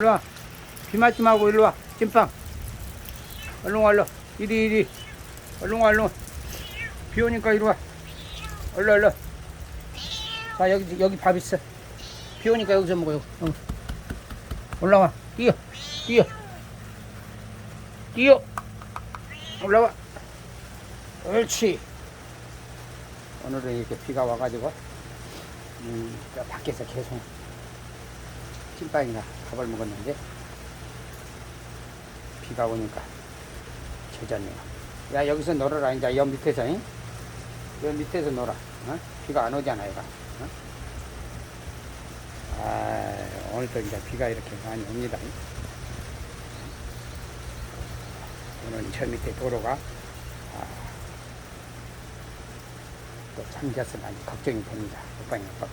일로 와. 비 맞지 말고 일로 와. 찐빵. 얼른 와, 얼른. 이리, 이리. 얼른 와, 얼른. 비 오니까 이리 와. 얼른, 얼른. 자, 여기, 여기 밥 있어. 비 오니까 여기서 먹어요. 응. 올라와. 뛰어. 뛰어. 뛰어. 올라와. 옳지. 오늘은 이렇게 비가 와가지고, 음, 저 밖에서 계속 찐빵이나 밥을 먹었는데, 비가 오니까 젖었네요. 야, 여기서 놀아라. 이제 여 밑에서, 잉? 여 밑에서 놀아. 어? 비가 안 오잖아, 얘가. 어? 아, 오늘도 이제 비가 이렇게 많이 옵니다. 잉? 오늘 저 밑에 도로가, 아, 또 잠겼으면 아주 걱정이 됩니다. 오빠이 아빠가.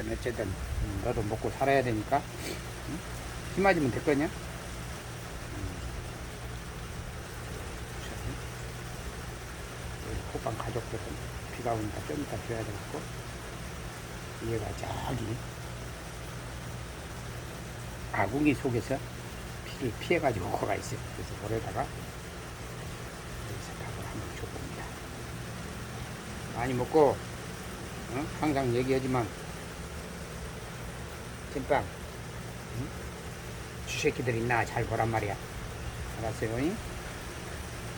잉? 어쨌든, 음, 너도 먹고 살아야 되니까, 응? 비 맞으면 됐거냐? 호빵 가족들은 비가 오니까 좀 이따 줘야 되겠고, 얘가 저기, 아궁이 속에서 피를 피해가지고 거가 있어요. 그래서 모래다가 여기서 밥을 한번 줘 봅니다. 많이 먹고, 어? 항상 얘기하지만, 찐빵, 응? 쥐새끼들 있나 잘 보란 말이야. 알았어요? 잉?